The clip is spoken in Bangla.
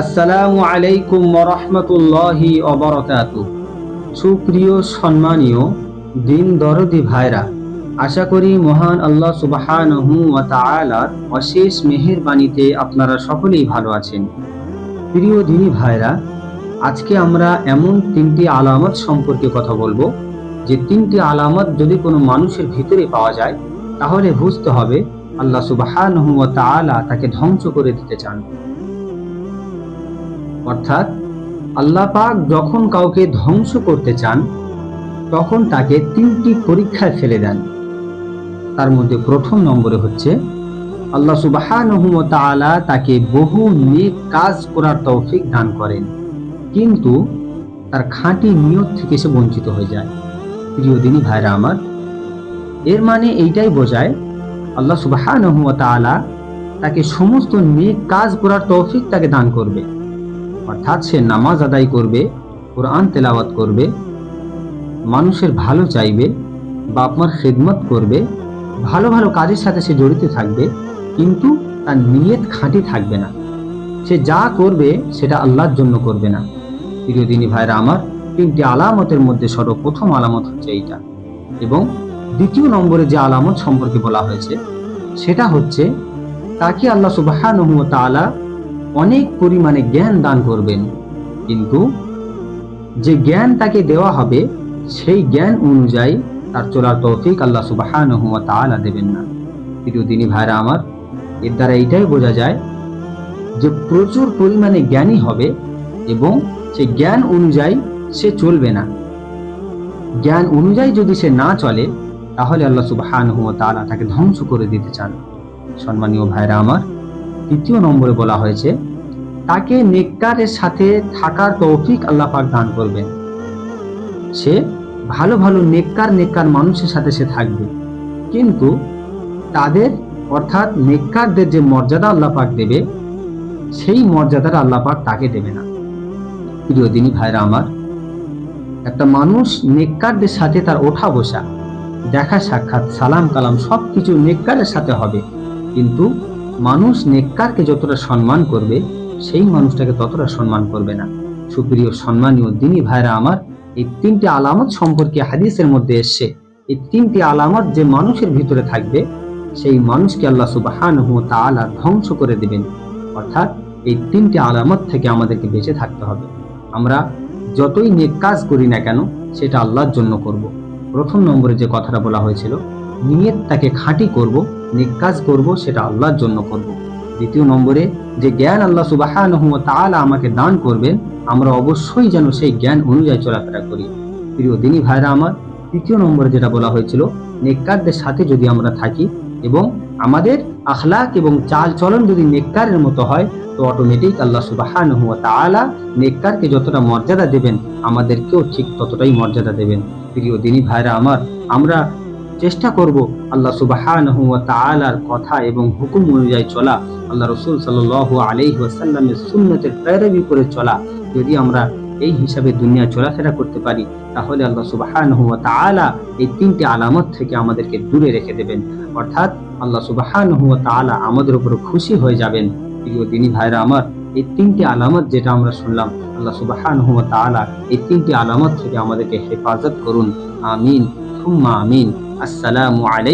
আসসালামু আলাইকুম রহমতুল্লাহি অবরকাত সুপ্রিয় সম্মানীয় দিন দরদি ভাইরা, আশা করি মহান আল্লাহ সুবাহানহু ওয়া তাআলার অশেষ মেহেরবানিতে আপনারা সকলেই ভালো আছেন। প্রিয় দিনী ভাইরা, আজকে আমরা এমন তিনটি আলামত সম্পর্কে কথা বলব। যে তিনটি আলামত যদি কোনো মানুষের ভিতরে পাওয়া যায়, তাহলে বুঝতে হবে আল্লাহ সুবাহানহু ওয়া তাআলা তাকে ধ্বংস করে দিতে চান। অর্থাৎ আল্লাহ পাক যখন কাউকে ধ্বংস করতে চান, তখন তাকে তিনটি পরীক্ষায় ফেলে দেন। তার মধ্যে প্রথম নম্বরে হচ্ছে, আল্লাহ সুবাহানহু ওয়া তাকে বহু নেক কাজ করার তৌফিক দান করেন। কিন্তু তার খাঁটি নিয়ত থেকে সে বঞ্চিত হয়ে যায়। প্রিয় দিনী ভাইরা আমার, এর মানে এইটাই বোঝায়, আল্লাহ সুবাহানহু তাকে সমস্ত নেক কাজ করার তৌফিক তাকে দান করবে। অর্থাৎ সে নামাজ আদায় করবে, কোরআন তেলাওয়াত করবে, মানুষের ভালো চাইবে বাপ মার খেদমত করবে, ভালো ভালো কাজের সাথে সে জড়িত থাকবে, কিন্তু তার নিয়ত খাঁটি থাকবে না। সে যা করবে সেটা আল্লাহর জন্য করবে না। প্রিয় দিনী ভাইরা আমার, তিনটি আলামতের মধ্যে সর্বপ্রথম আলামত হচ্ছে এইটা। এবং দ্বিতীয় নম্বরে যে আলামত সম্পর্কে বলা হয়েছে, সেটা হচ্ছে, তাকে আল্লাহ সুবাহ তাআলা অনেক পরিমাণে জ্ঞান দান করবেন। কিন্তু যে জ্ঞান তাকে দেওয়া হবে, সেই জ্ঞান অনুযায়ী তার চলার তৌফিক আল্লাহ তাআলা দেবেন না। প্রিয় দিনী ভাইরা আমার, এর দ্বারা এইটাই বোঝা যায় যে প্রচুর পরিমাণে জ্ঞানী হবে এবং সে জ্ঞান অনুযায়ী সে চলবে না। জ্ঞান অনুযায়ী যদি সে না চলে, তাহলে আল্লাহ তাআলা তাকে ধ্বংস করে দিতে চান। সম্মানীয় ভাইরা আমার তৃতীয় নম্বরে বলা হয়েছে, তাকে নেককারের সাথে থাকার তৌফিক আল্লাহ পাক দান করবেন। সে ভালো ভালো নেককার নেককার মানুষের সাথে সে থাকবে। কিন্তু তাদের অর্থাৎ নেককারদের যে মর্যাদা আল্লাহ পাক দেবে, সেই মর্যাদাটা আল্লাহ পাক তাকে দেবে না। প্রিয় দিনী ভাইরা আমার, একটা মানুষ নেককারদের সাথে তার ওঠা বসা দেখা সাক্ষাৎ সালাম কালাম সব কিছু নেককারের সাথে হবে। কিন্তু মানুষ নেককারকে যতটা সম্মান করবে, সেই মানুষটাকে ততটা সম্মান করবে না। সুপ্রিয় সম্মানীয় দিনী ভাইরা আমার, এই তিনটি আলামত সম্পর্কে হাদিসের মধ্যে এসছে। এই তিনটি আলামত যে মানুষের ভিতরে থাকবে, সেই মানুষকে আল্লাহ সুবাহান তাআলা ধ্বংস করে দেবেন। অর্থাৎ এই তিনটি আলামত থেকে আমাদেরকে বেঁচে থাকতে হবে। আমরা যতই নেক কাজ করি না কেন, সেটা আল্লাহর জন্য করব। প্রথম নম্বরে যে কথাটা বলা হয়েছিল নিয়ত তাকে খাঁটি করব নেক কাজ করব, সেটা আল্লাহর জন্য করব। দ্বিতীয় নম্বরে, যে জ্ঞান আল্লাহ তাআলা আমাকে দান করবেন, আমরা অবশ্যই যেন সেই জ্ঞান অনুযায়ী চলাফেরা করি। প্রিয় দিনী ভাইরা আমার, তৃতীয় নম্বরে যেটা বলা হয়েছিল, নেককারদের সাথে যদি আমরা থাকি এবং আমাদের আখলাক এবং চাল চলন যদি নেককারের মতো হয়, তো অটোমেটিক আল্লাহ সুবাহানহু তাআলা নেককারকে যতটা মর্যাদা দেবেন, আমাদেরকেও ঠিক ততটাই মর্যাদা দেবেন। প্রিয় দিনী ভাইরা আমার, আমরা চেষ্টা করব আল্লাহ সুবাহানহু তাআলার কথা এবং হুকুম অনুযায়ী চলা। আল্লাহ রসুল সাল্লাল্লাহু আলাইহি ওয়াসাল্লামের সুন্নতের প্রেরবি করে চলা। যদি আমরা এই হিসাবে দুনিয়া চলাফেরা করতে পারি, তাহলে আল্লাহ সুবাহানহু তাআলা এই তিনটি আলামত থেকে আমাদেরকে দূরে রেখে দেবেন। অর্থাৎ আল্লাহ সুবাহানহু তাআলা আমাদের উপর খুশি হয়ে যাবেন। প্রিয় দিনী ভাইরা আমার, এই তিনটি আলামত যেটা আমরা শুনলাম, আল্লাহ সুবাহানহু তাআলা এই তিনটি আলামত থেকে আমাদেরকে হেফাজত করুন। আমিন। থুম্মা আমিন আসসালামু আলাইকুম